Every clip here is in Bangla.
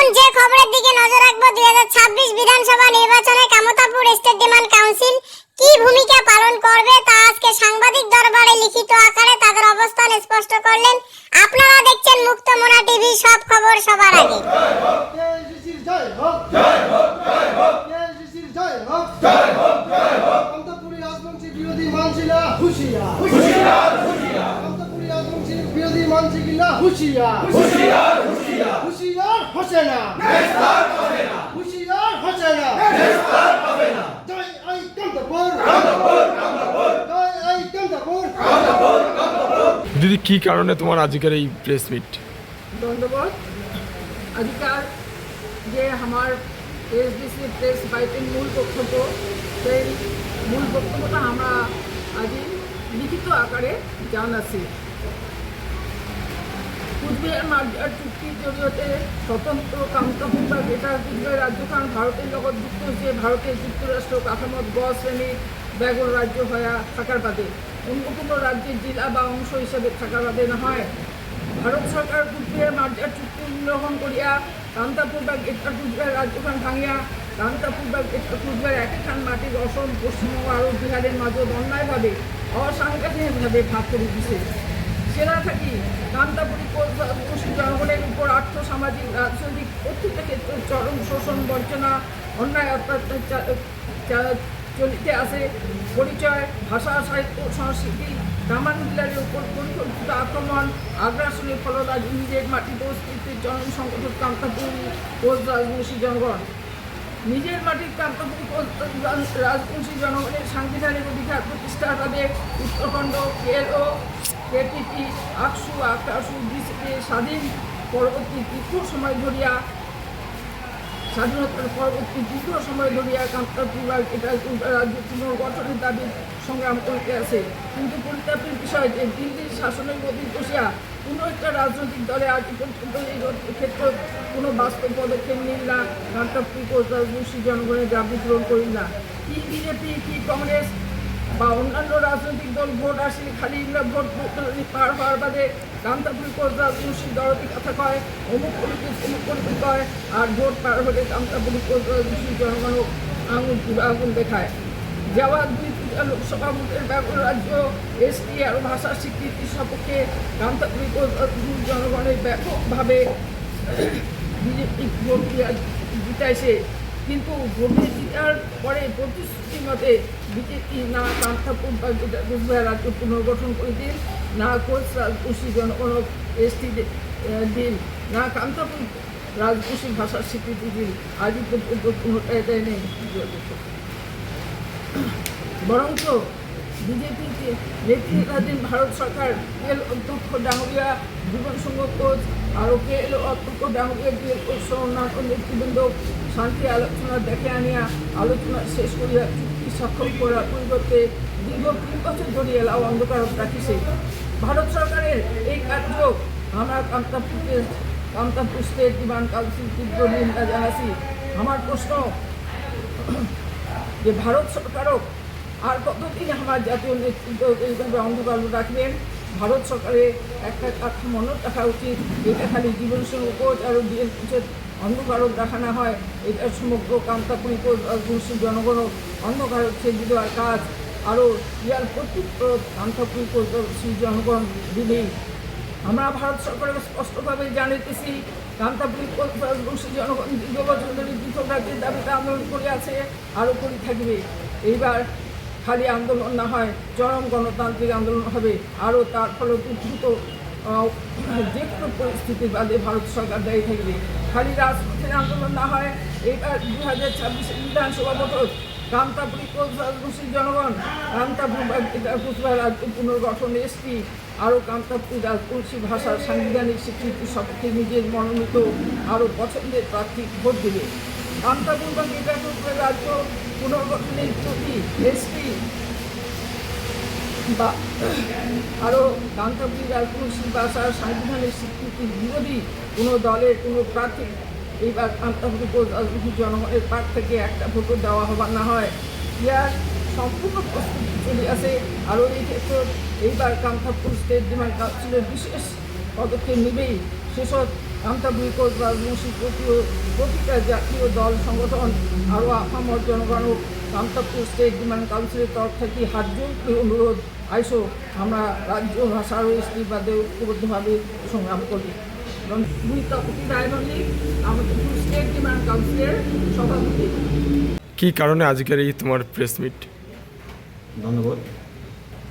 এখন যে খবরের দিকে নজর রাখব, দুই বিধানসভা নির্বাচনে কামতাপুর স্টেট ডিমান্ড কাউন্সিল কি ভূমিকা পালন করবে তা আজকে সাংবাদিক দরবারে লিখিত আকারে তাদের অবস্থান স্পষ্ট করলেন। আপনারা দেখছেন মুক্তমনা টিভি, সব খবর সবার আগে। রাজবংশী বিরোধী মানছিলা হুশিয়ার হুশিয়ার। হুশিয়ার হুশিয়ার। হুশিয়ার হুশিয়ার হোসেনা নেস্তার হবে না। হুশিয়ার হোসেনা নেস্তার হবে না। জয় আই কান্তপুর। কান্তপুর কান্তপুর। জয় আই কান্তপুর। দিদি কি কারণে তোমার আজকের এই প্রেস মিট দণ্ডবোধ অধিকার যে আমার এসডিসি প্রেস বাইটের মূল বক্তব্য সেই মূল বক্তব্যটা আমরা আজ লিখিত আকারে জানাচ্ছি। কুচবিহার মার্জার চুক্তির জৰিয়তে স্বতন্ত্র কামতাপুর বা গ্রেটার কুচবিহার রাজ্যখন ভারতের লগত যুক্ত হয়েছে ভারতের যুক্তরাষ্ট্র কাঠামোত গ শ্রেণির ব্যাগর রাজ্য হয়ে থাকার বাদে অন্য কোনো রাজ্যের জেলা বা অংশ হিসেবে থাকার বাদে নহয়। ভারত সরকার কুচবিহার মার্জার চুক্তি উল্লঙ্ঘন করিয়া কান্তাপুর বা গ্রেটার কুচবিহার রাজ্যখন ভাঙিয়া কান্তাপুর বা গ্রেটার কুচবিহার একখান মাটির অসম, পশ্চিমবঙ্গ আর বিহারের মাজত অন্যায়ভাবে অসাংবিধানিকভাবে ভাগ করে দিছে। সেনা থাকি কান্তাপুরি জনগণের উপর আর্থ সামাজিক রাজনৈতিক প্রত্যেকটা ক্ষেত্রে চরম শোষণ বঞ্চনা, অন্যায় অত্যাচার চলিতে আসে। পরিচয়, ভাষা, সাহিত্য, সংস্কৃতি গ্রামাঞ্চলের উপর পরিকল্পিত আক্রমণ, আগ্রাসনের ফলরাজ নিজের মাটিতে অস্তিত্বের জন সংগঠন কান্তাপুর ও রাজবংশী জনগণ। নিজের মাটির কান্তপুর রাজবংশী জনগণের সাংবিধানিক অধিকার প্রতিষ্ঠার বাদে উত্তরখণ্ড, কেএলও কেটিপি আকসু আকাশু ডিসিপি স্বাধীন পরবর্তী দীর্ঘ সময় ধরিয়া স্বাধীনতার পরবর্তী দীর্ঘ সময় ধরিয়া কান্তাপুর এটা রাজ্য পুনর্গঠনের দাবি সংগ্রাম করিতে আছে। কিন্তু পরিতাপের বিষয় যে দিল্লির শাসনের গতি বসিয়া কোনো একটা রাজনৈতিক দলে আজ পর্যন্ত এই ক্ষেত্রে কোনো বাস্তব পদক্ষেপ নিল না। কান্তাপুর জনগণের দাবি পূরণ করিল না। কি বিজেপি, কি কংগ্রেস বা অন্যান্য রাজনৈতিক দল ভোট আসলে খালি এগুলো ভোট পার হওয়ার বাদে কোচ রাজবংশী দলটি কথা কয়, অমুক পরিবেশ অমুক পরিবেশ কয়, আর ভোট পার হলে কান্তাপুর কোচ রাজবংশী জনগণ আঙুল আগুন দেখায়। যাওয়া দুই পূজা লোকসভা ভোটের ব্যাপক রাজ্য, এসটি আর ভাষা স্বীকৃতির সপক্ষে কান্তাপুরি কোচ রাজবংশী জনগণের ব্যাপকভাবে বিজেপি ভোট জিতাইছে। কিন্তু ভোটে জিতার পরে প্রতিশ্রুতি মতে বিজেপি না কান্থাপুর বা কুচবিহার রাজ্য পুনর্গঠন করে দিন না কোচ রাজবংশী জনগণ এসটি দিন না, কান্তাপুর রাজবংশী ভাষার স্বীকৃতি দিন আজই পর্যন্ত কোনোটাই নেই বরঞ্চ বিজেপিতে নেতৃত্বাধীন ভারত সরকার কেল অধ্যক্ষ ডাঙ্গরিয়া জীবন সংঘ কোচ আরও কেল অধ্যক্ষ ডাঙ্গরিয়া দিয়ে অন্যান্য নেতৃবৃন্দ শান্তি আলোচনা দেখে আনিয়া আলোচনা শেষ করিয়া চুক্তি স্বাক্ষর করার পরিবর্তে দীর্ঘ তিন বছর ধরে এলাও অন্ধকার রাখিছে। ভারত সরকারের এই কার্য আমরা কান্তাপুরকে কান্তাপুর স্টেট ডিমান্ড কাউন্সিল তীব্র নিন্দা জানাছি। আমার প্রশ্ন যে ভারত সরকারও আর কতদিন আমার জাতীয় নেতৃত্ব এইভাবে অন্ধকার রাখবেন। ভারত সরকারের একটা কথা মনে রাখা উচিত। এটা খালি জীবন সঙ্গে আর ডিএল কোচের অন্ধকারও দেখানো হয়। এটা সমগ্র কান্তাপুরি কোচ জনগণ অন্ধকার ছেড়ে দেওয়ার কাজ। আরও ইয়ার কর্তৃত্ব কান্তাপুরি কোচ জনগণ দিলেই। আমরা ভারত সরকারের স্পষ্টভাবে জানিতেছি কান্তাপুরি রাজবংশী জনগণ দীর্ঘ বছর ধরে পৃথক রাজ্যের দাবিতে আন্দোলন করে আছে, আরও করে থাকবে। এইবার খালি আন্দোলন না হয়, চরম গণতান্ত্রিক আন্দোলন হবে। আরও তার ফলে দ্রুত যে কোনো পরিস্থিতির বাদে ভারত সরকার দায়ী থাকবে। খালি রাজপথের আন্দোলন না হয়, এবার দু হাজার ছাব্বিশের বিধানসভা কামতাপুরি কোচ রাজবংশী জনগণ কামতাপুর কুচবিহার রাজ্য পুনর্গঠন এসপি, আরও কামতাপুর রাজবংশী ভাষার সাংবিধানিক স্বীকৃতি সপক্ষে নিজের মনোনীত, আরও পছন্দের প্রার্থী ভোট দেবে। কামতাপুর বা কুচবিহার রাজ্য পুনর্গঠনের এসপি বা আরও সাংবিধানিক স্বীকৃতির বিরোধী কোনো দলের কোনো প্রার্থী, এইবার কান্তাপুরি রাজবংশী জনগণের পাক থেকে একটা ভোটও দেওয়া হবার না হয়। ইয়ার সম্পূর্ণ প্রস্তুতি চলে আসে আরও এই ক্ষেত্রে। এইবার কান্তাপুর স্টেট ডিমান্ড কাউন্সিলের বিশেষ পদক্ষেপ নেবেই সেসব কামতাপুরি কোচ রাজবংশী প্রতিও প্রতিটা জাতীয় দল সংগঠন আরও আপামর জনগণ ও কামতাপুর স্টেট ডিমান্ড কাউন্সিলের তরফ থেকে হাত অনুরোধ। আইসো আমরা রাজ্য ভাষার ও স্ত্রীবাদে ঐক্যবদ্ধভাবে সংগ্রাম করি। এবং ভূমিকাপতি রায়মল্লিক আমাদের স্টেট ডিমান্ড কাউন্সিলের সভাপতি। কি কারণে আজকের এই তোমার প্রেস মিট ধন্যবাদ।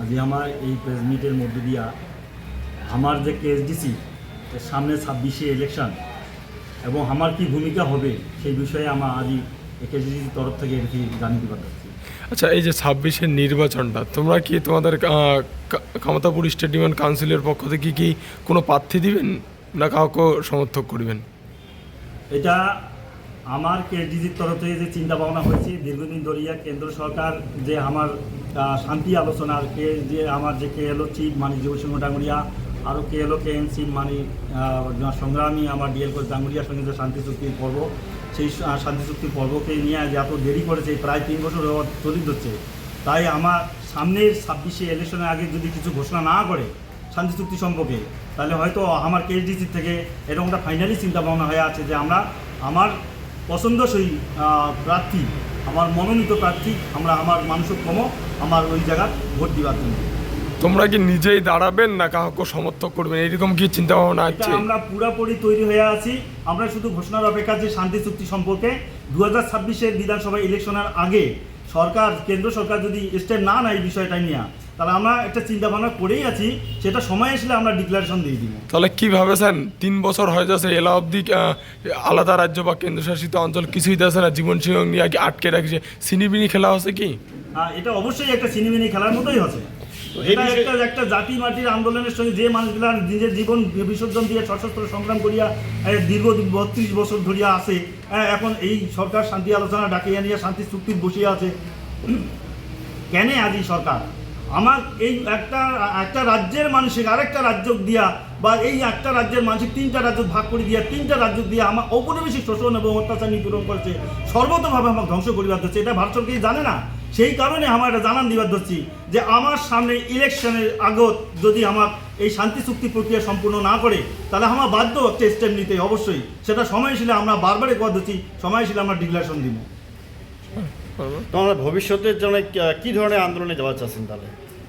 আজকে আমার এই প্রেস মিটের মধ্য দিয়া আমার যে কেএসডিসি সামনে ছাব্বিশে ইলেকশন এবং আমার কি ভূমিকা হবে সেই বিষয়ে আমার আজই কেএসডিসির তরফ থেকে এটি জানিয়ে পারতেছি আচ্ছা এই যে ছাব্বিশের নির্বাচনটা তোমরা কি তোমাদের আহ, কা- কামতাপুর স্টেডিয়াম কাউন্সিলের পক্ষ থেকে কি কোনো প্রার্থী দিবেন না কাউকে সমর্থক করবেন? এটা আমার কেএসডিসির তরফ থেকে যে চিন্তা ভাবনা হয়েছে দীর্ঘদিন ধরিয়া কেন্দ্র সরকার যে আমার শান্তি আলোচনার কে যে আমার যে কে এলো চিফ মানে জীবন সিংহ ডাঙ্গুরিয়া আরও কে এলো কে এন চিফ মানে সংগ্রামী, আমার ডিএল কোচ ডাঙ্গুরিয়ার সঙ্গে যে শান্তি চুক্তির পর্ব, সেই শান্তি চুক্তির পর্বকে নিয়ে যে এত দেরি করেছে প্রায় তিন বছর চলিত হচ্ছে তাই আমার সামনের ছাব্বিশে ইলেকশনের আগে যদি কিছু ঘোষণা না করে শান্তি চুক্তি সম্পর্কে, তাহলে হয়তো আমার কেএসডিসি থেকে এরকমটা ফাইনালি চিন্তা ভাবনা হয়ে আছে যে আমরা, আমার পছন্দসই প্রার্থী, আমার মনোনীত প্রার্থী, আমরা আমার মানুষক কম আমার ওই জায়গায় ভোট দিবার জন্য। তোমরা কি নিজেই দাঁড়াবেন না কাউকে সমর্থক করবেন? এরকম কি চিন্তা ভাবনা আছে? আমরা পুরাপুরি তৈরি হয়ে আছি। আমরা শুধু ঘোষণার অপেক্ষা যে শান্তি চুক্তি সম্পর্কে দু হাজার ছাব্বিশের বিধানসভা ইলেকশনের আগে সরকার কেন্দ্র সরকার যদি স্টেপ না নেয় বিষয়টা নিয়ে তাহলে আমরা একটা চিন্তা ভাবনা করেই আছি সেটা সময় আসলে আমরা ডিক্লারেশন দিয়ে দিব। তাহলে কি ভাবেছেন? তিন বছর হয়ে যাচ্ছে এলা অবধি আহ, আলাদা রাজ্য বা কেন্দ্রশাসিত অঞ্চল কিছুই দিচ্ছে না জীবন সিংহ নিয়ে আটকে রাখছে। সিনিবিনি খেলা হচ্ছে কি? হ্যাঁ এটা অবশ্যই একটা সিনেমিনি খেলার মতোই হচ্ছে। এটা একটা একটা জাতি মাটির আন্দোলনের সঙ্গে যে মানুষগুলা নিজের জীবন বিসর্জন দিয়ে সশস্ত্র সংগ্রাম করিয়া দীর্ঘ বত্রিশ বছর ধরিয়া আছে এখন এই সরকার শান্তি আলোচনা ডাকিয়া নিয়ে শান্তি চুক্তি বসিয়ে আছে কেন আজ সরকার? আমার এই একটা একটা রাজ্যের মানুষের আরেকটা রাজ্য দিয়া বা এই একটা রাজ্যের মানুষের তিনটা রাজ্য ভাগ করে দিয়া তিনটা রাজ্য দিয়ে আমার ঔপনিবেশিক শোষণ এবং অত্যাচার নিপীড়ন করছে সর্বতভাবে আমাকে ধ্বংস করিবার ধরছে এটা ভারত সরকার জানে না। সেই কারণে আমার এটা জানান দিবার ধরছি যে আমার সামনে ইলেকশনের আগত যদি আমার এই শান্তি চুক্তি প্রক্রিয়া সম্পূর্ণ না করে, তাহলে আমার বাধ্য একটা স্টেপ নিতে অবশ্যই। সেটা সময় ছিল আমরা বারবারই কথা দিচ্ছি সময় ছিল আমরা ডিক্লারেশন দিব। তোমরা ভবিষ্যতের জন্য কি ধরনের আন্দোলনে যাওয়া চাচ্ছেন তাহলে?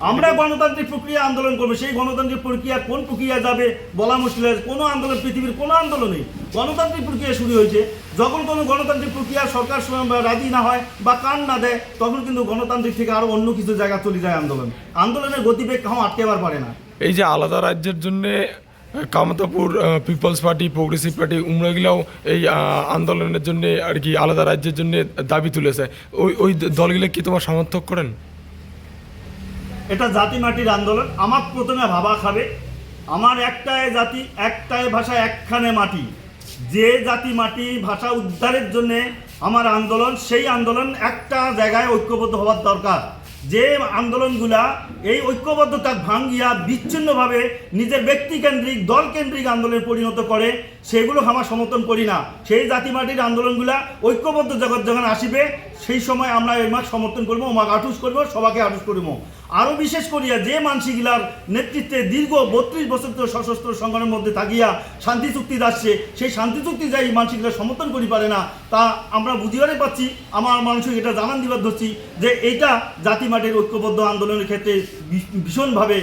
আমরা গণতান্ত্রিক প্রক্রিয়া আন্দোলন করব, সেই গণতান্ত্রিক প্রক্রিয়া কোন প্রক্রিয়া যাবে বলা মুশকিল আছে। কোনো আন্দোলন, পৃথিবীর কোনো আন্দোলনই গণতান্ত্রিক প্রক্রিয়া শুরু হয়েছে, যখন কোনো গণতান্ত্রিক প্রক্রিয়া সরকার রাজি না হয় বা কান না দেয়, তখন কিন্তু গণতান্ত্রিক থেকে আরও অন্য কিছু জায়গা চলে যায় আন্দোলন। আন্দোলনের গতিবেগ কাউ আটকেবার পারে না। এই যে আলাদা রাজ্যের জন্য Kamtapur People's Party, Progressive Party উমরাগুলাও এই আন্দোলনের জন্য আর কি আলাদা রাজ্যের জন্য দাবি তুলেছে। ওই ওই দলগুলো কি তোমার সমর্থক করেন? এটা জাতি মাটির আন্দোলন। আমার প্রথমে ভাবা খাবে, আমার একটাই জাতি, একটাই ভাষা, একখানে মাটি। যে জাতি মাটি ভাষা উদ্ধারের জন্য আমার আন্দোলন, সেই আন্দোলন একটা জায়গায় ঐক্যবদ্ধ হওয়ার দরকার। যে আন্দোলনগুলা এই ঐক্যবদ্ধতা ভাঙ্গিয়া বিচ্ছিন্নভাবে নিজের ব্যক্তিকেন্দ্রিক, দলকেন্দ্রিক আন্দোলনে পরিণত করে সেগুলো আমার সমর্থন করি না। সেই জাতি মাটির আন্দোলনগুলা ঐক্যবদ্ধ জগৎ যখন আসিবে, সেই সময় আমরা এমাক সমর্থন করব ওমাক আটুস করব সবাকে আটুস করব। আরও বিশেষ করিয়া যে মানসিকগুলার নেতৃত্বে দীর্ঘ বত্রিশ বছর ধরে সশস্ত্র সংগ্রামের মধ্যে থাকিয়া শান্তি চুক্তি যাচ্ছে সেই শান্তি চুক্তি যাই মানসিকগুলা সমর্থন করি পারে না, তা আমরা বুঝিবারে পাচ্ছি, আমার মানুষকে এটা জানান দিবার ধরছি যে এইটা জাতি মাটির ঐক্যবদ্ধ আন্দোলনের ক্ষেত্রে ভীষণভাবে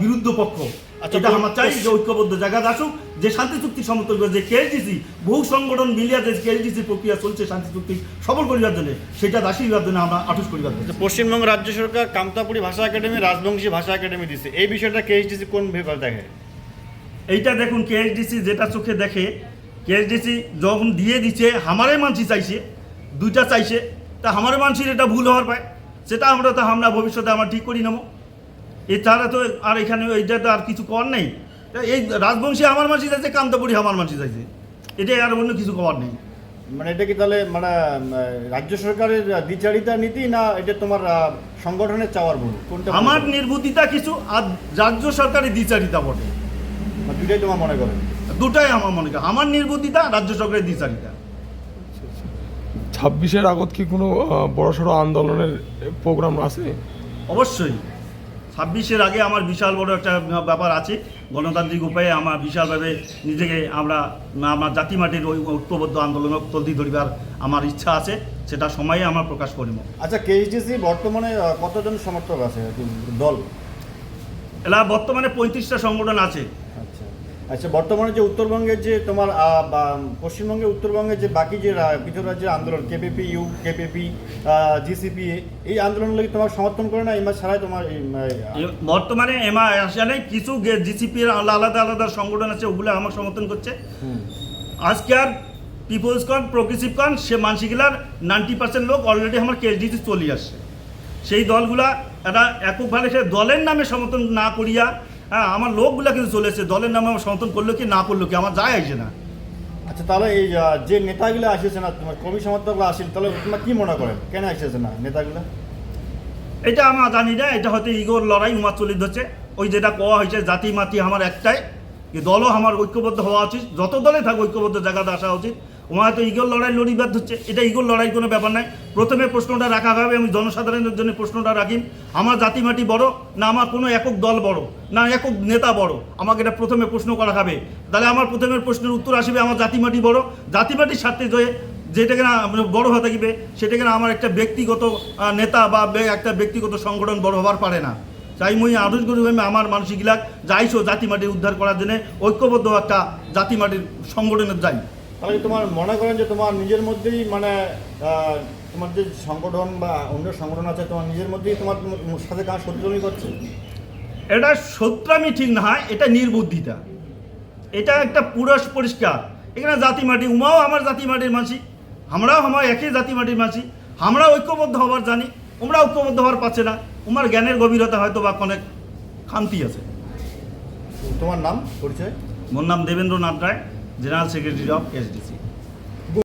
বিরুদ্ধ পক্ষ এটা তো- আমার চাই যে ঐক্যবদ্ধ জায়গা আসুক যে শান্তি চুক্তি সমর্থন করে যে কেএলজিসি বহু সংগঠন মিলিয়া যে কেএলজিসি প্রক্রিয়া চলছে শান্তি চুক্তি সফল করিবার জন্য সেটা দাসী হইবার জন্য আমরা আটুস করিবার জন্য। পশ্চিমবঙ্গ রাজ্য সরকার কামতাপুরি ভাষা একাডেমি রাজবংশী ভাষা একাডেমি দিচ্ছে এই বিষয়টা কেএইচডিসি কোন ব্যাপার দেখে? এইটা দেখুন কেএসডিসি যেটা চোখে দেখে কেএসডিসি যখন দিয়ে দিচ্ছে হামারে মানসি চাইছে দুইটা চাইছে তা হামারে মানসির এটা ভুল হওয়ার পায় সেটা আমরা তো আমরা ভবিষ্যতে আমরা ঠিক করি নেব। এছাড়া তো আর এখানে এইটা তো আর কিছু কর নেই। এই রাজবংশী আমার মানসি চাইছে কান্তাপুরি আমার মানসি চাইছে এটাই আর অন্য কিছু করার নেই। মানে এটা কি তাহলে মানে রাজ্য সরকারের দ্বিচারিতা নীতি না এটা তোমার সংগঠনের চাওয়ার ভুল? কোনটা আমার নির্বুদ্ধিতা কিছু আর রাজ্য সরকারের দ্বিচারিতা বটে। দুটাই তোমার মনে করেন দুটাই আমার মনে হয় আমার নির্বুদ্ধিতা রাজ্য সরকারের দ্বিচারিতা। ছাব্বিশের আগত কি কোনো বড় সড়ো আন্দোলনের প্রোগ্রাম আছে? অবশ্যই। ছাব্বিশের আগে আমার বিশাল বড় একটা ব্যাপার আছে। গণতান্ত্রিক উপায়ে আমার বিশালভাবে নিজেকে আমরা আমার জাতি মাটির ওই ঐক্যবদ্ধ আন্দোলন তলদি ধরিবার আমার ইচ্ছা আছে সেটা সময়ে আমরা প্রকাশ করিব। আচ্ছা কেএসডিসি বর্তমানে কতজন সমর্থক আছে? দল? এলা বর্তমানে পঁয়ত্রিশটা সংগঠন আছে। আচ্ছা বর্তমানে যে উত্তরবঙ্গের যে তোমার পশ্চিমবঙ্গে উত্তরবঙ্গের যে বাকি যে কিছু রাজ্যের আন্দোলন কেপিপি ইউ কেপিপি জিসিপি এই আন্দোলনগুলোকে তোমার সমর্থন করে না এমা ছাড়াই তোমার বর্তমানে এমা আসলে কিছু জিসিপি এর আলাদা আলাদা সংগঠন আছে ওগুলো আমার সমর্থন করছে। আজকে আর পিপলস কন প্রোগ্রেসিভ কন সে মানসিকলার নাইনটি পার্সেন্ট লোক অলরেডি আমার কেএসডিসি চলে আসছে। সেই দলগুলা এটা এককভাবে সে দলের নামে সমর্থন না করিয়া হ্যাঁ আমার লোকগুলা কিন্তু চলে এসেছে। দলের নামে আমার সমর্থন করল কি না করল কি আমার যায় আসে না। আচ্ছা তাহলে এই যে নেতাগুলো আসেছে না তোমার কবি সমর্থকগুলো আসেন তাহলে তোমরা কি মনে করেন? কেন আসেছে না নেতাগুলো? এটা আমার জানি না এটা হয়তো ইগোর লড়াই উমা চলে ধরছে। ওই যেটা কোয়া হয়েছে জাতি মাতি আমার একটাই দলও আমার ঐক্যবদ্ধ হওয়া উচিত যত দলে থাক ঐক্যবদ্ধ জায়গাতে আসা উচিত। ওমা তো ইগোর লড়াই লড়িবাদ হচ্ছে এটা ইগোর লড়াই কোনো ব্যাপার নাই। প্রথমে প্রশ্নটা রাখা হবে আমি জনসাধারণের জন্য প্রশ্নটা রাখি আমার জাতি মাটি বড় না আমার কোনো একক দল বড়, না একক নেতা বড়? আমাকে এটা প্রথমে প্রশ্ন করা হবে। তাহলে আমার প্রথমে প্রশ্নের উত্তর আসবে, আমার জাতি মাটি বড়। জাতি মাটির স্বার্থে যে যেটাকে না বড় হয়ে থাকবে সেটাকে না আমার একটা ব্যক্তিগত নেতা বা একটা ব্যক্তিগত সংগঠন বড় হবার পারে না। তাই মুই আদর্শ করি আমি আমার মানসিকলাক যাইছো জাতি মাটি উদ্ধার করার জন্য, ঐক্যবদ্ধ একটা জাতি মাটির সংগঠনের যাই। তাহলে তোমার মনে করেন যে তোমার নিজের মধ্যেই মানে তোমার যে সংগঠন বা অন্য সংগঠন আছে তোমার নিজের মধ্যেই তোমার সাথে কার শত্রুমি করছে? এটা সত্যামি ঠিক না হয় এটা নির্বুদ্ধিতা। এটা একটা পুরো পরিষ্কার। এখানে জাতি মাটি উমাও আমার জাতি মাটির মাসি আমরাও আমার একই জাতি মাটির মাসি আমরা ঐক্যবদ্ধ হবার জানি ওমরা ঐক্যবদ্ধ হওয়ার পাচ্ছে না উমার জ্ঞানের গভীরতা হয়তো বা অনেক খান্তি আছে। তোমার নাম পরিচয়? মোর নাম Debendranath Roy. General secretary of SDC.